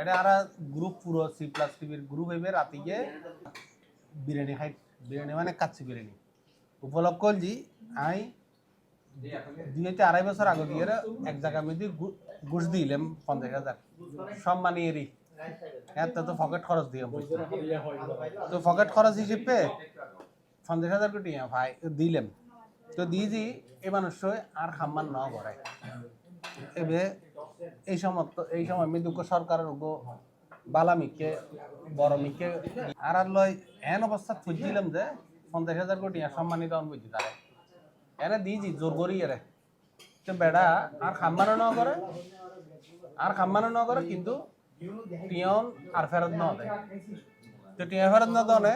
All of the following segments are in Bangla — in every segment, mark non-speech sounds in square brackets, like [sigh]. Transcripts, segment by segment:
এটা আর গ্রুপ পুরো সি প্লাস টিভির গ্রুপ হইবে রাতে গিয়ে বিরিয়ানি খাই, বিরিয়ানি মানে কাচ্চি বিরিয়ানি। উপলক্ষ জি, আই দুই হইতে আড়াই বছর আগে দিয়ে এক জায়গা মধ্যে ঘুষ দিলাম পঞ্চাশ হাজার। সম্মানী এরি এত তো পকেট খরচ দিয়ে তো পকেট খরচ হিসেবে পঞ্চাশ হাজার কোটি ভাই দিলাম। তো দিয়েছি এই মানুষ আর খাম্মান ন করে এবে এই সময় এই সময় আমি দুঃখ সরকারের বালামিকে বড় মিকে আর আর লয় এন অবস্থা খুঁজছিলাম যে পঞ্চাশ হাজার কোটি সম্মানিত অন বুঝছি তারা। এনে দিয়েছি, জোর করি এরে। তো বেড়া, আর খাম্মানো ন করে, আর খাম্মানো ন করে কিন্তু টিয়ন আর ফেরত ন দেয়। তো টিয়া ফেরত না দনে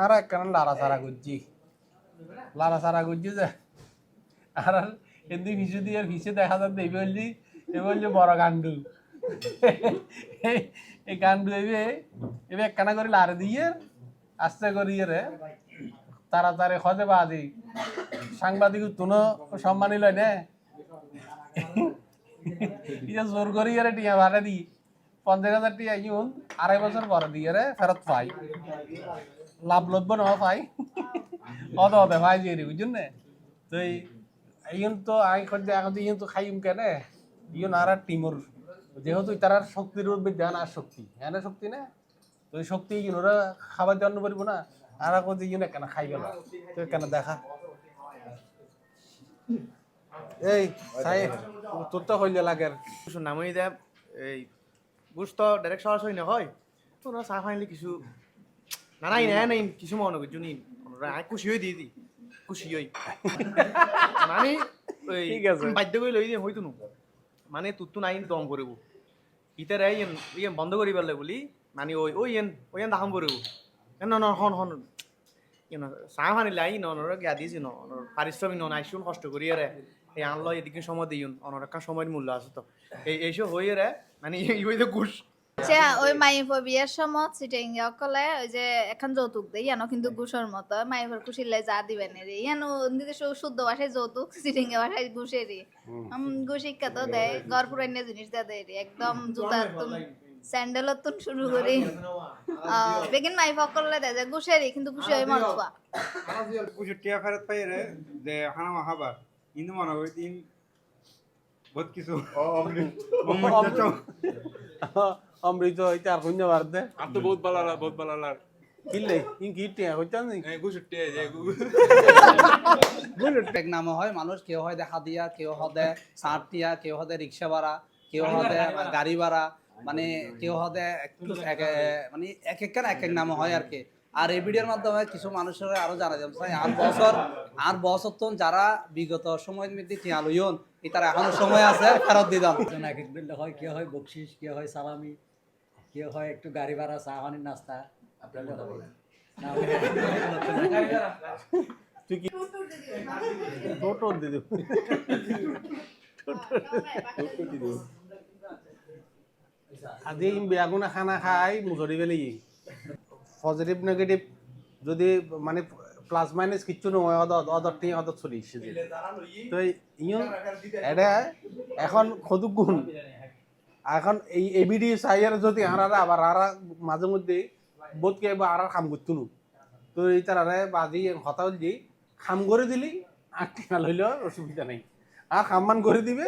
আর একখান লারা সারা গুজি লারা সারা গুজি যে, আর আর ভিসু দিয়ে ভিসে দেখা এই বলছি এই বলছে, বড় গান্ডু এই- গান্ডু এবে এবে একখানা করে লারে দিয়ে আস্তে করিয়ে রে, তাড়াতাড়ি খজে বাজি সাংবাদিক তুনো সম্মানী লয় নে। ইয়ে জোর করিয়ে রে টিয়া ভাড়া দি। পঞ্চাশ হাজার টিয়া ইউন আড়াই বছর পরে দিয়ে রে ফেরত পাই। লাভ লভ্য ন পাই। অত অত ভাই দি বুঝুন নে? তো ইয়ন তো আই খোঁজ, এখন তো ইয়ন তো খাইম কেনে। আর আর টিমর যেহেতু তার শক্তির উদ্ভিদ ধ্যান আর শক্তি। হ্যাঁ শক্তি না? তো শক্তি ওরা খাবার জন্য পারিব না আর এখন যে কেন খাই গেল তো কেন দেখা? এই সাই তোর তো হইলে লাগে নামই এই বুঝ তো ডাইরেক্ট সরাসরি না হয়। তো ওরা চা কিছু না নাই না নাই কিছু মনে করছ নি ওরা আয় খুশি হয়ে দিয়ে দি। খুশি হই। [laughs] মানে ঠিক আছে। বাধ্য করে লই দিয়ে হইতো নো। মানে তুই তো নাই দম করব। ইতারে ইয়েন ইয়েন বন্ধ করি পেলে বলি মানে ওই ওই ইয়েন ওই ইয়েন দাহাম করব। ন ন হন হন চাহ পানি আই ন নর গিয়া দিছি, ন পারিশ্রমিক ন আইসুন কষ্ট করি রে এই আনলো এদিকে সময় দিই অনরক্ষা সময়ের মূল্য আছে তো। এই এইসব হয়ে রে মানে ইয়ে ঘুষ আচ্ছা ওই মাইফো বিয়ের সময় সিটিং অকলে ওই যে এখন যৌতুক দেই ইয়ানো কিন্তু ঘুষের মতো। মাইফোর খুশিলে যা দিবেন রে ইয়ানো নিতে শুদ্ধ ভাষায় যৌতুক সিটিং এ ভাষায় ঘুষে রে ঘুষ শিক্ষা তো দেয় ঘর পুরান্য জিনিস দেয় দেয় রে একদম জুতা স্যান্ডেল তুন শুরু করি। বেগিন মাইফো করলে দেয় যে ঘুষে রে কিন্তু খুশি হয়ে মরতুয়া কিছু টিয়া ফেরত পাই রে যে হানা খাবার কিন্তু মনে হয় দিন বহুত কিছু অমৃত। অমৃত হইতে আর শূন্য বার দে। আর তো বহুত ভালো লাগ বহুত ভালো লাগ কিনলে ইন কি নি এই গুছুটে যে এক নামে হয় মানুষ কেউ হয় দেখা দিয়া কেউ হদে কেউ হদে রিক্সা ভাড়া কেউ হদে গাড়ি ভাড়া মানে কেউ হদে একটু মানে এক এক এক এক নামে হয় আর কি। আর এই ভিডিওর মাধ্যমে কিছু মানুষের আরও জানা যাবে। চাই আর বছর আর বছর তো যারা বিগত সময়ের মধ্যে টিয়া লইন তার এখনও সময় আছে ফেরত একজন এক এক হয় কেউ হয় বকশিস কেউ হয় সালামি। কেউ হয় একটু গাড়ি ভাড়া চা পানির নাস্তা আপনাদের হবে না তুই কি আজি বেয়াগুনা খানা খাই মুজৰি পেলাই পজিটিভ নেগেটিভ যদি মানে প্লাস মাইনাস কিচ্ছু নয় অদত অদত চলি এসেছে তো ইয়ন এটা এখন খদুক গুণ। এখন এই এবিডি সাইয়ার যদি হারারা আবার আরা মাঝে মধ্যে বোধ কে বা আরার কাম করতো তো এই তারারে বাজি হতা যে খাম করে দিলি আর টিয়া লইলেও অসুবিধা নেই। আর খাম্মান করে দিবে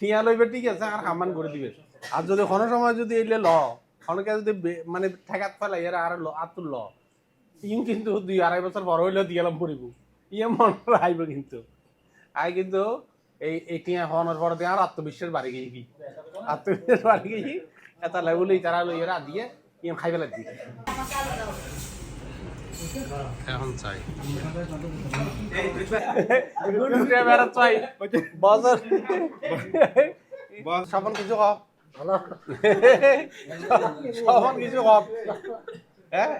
টিয়া লইবে ঠিক আছে আর খাম্মান করে দিবে। আর যদি কোনো সময় যদি এইলে ল অনেকে যদি মানে ঠেকাত ফেলাই এরা আর ল আর তোর ল ইম কিন্তু দুই আড়াই বছর বড় হইলেও দিয়ালাম পড়িব ইয়ে মন আইব কিন্তু। আই কিন্তু এই এই টিয়া হওয়ানোর পর দিয়ে আর আত্মবিশ্বাস বাড়ি গিয়ে কি আত্মবিশ্বাস বাড়ি এটা লেবুলি তারা লই এরা দিয়ে ইম খাই ফেলা দিই। এখন চাই। চাই। বছর সবন কিছু সবন কিছু কম হ্যাঁ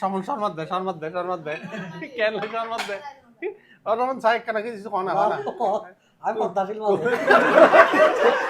সমন শর্মার দে শর্মার দে শর্মার দে। কেন শর্মার দে? রমন চাই কেন কিছু কনা আমি পদ্মাশীল মানুষ [laughs]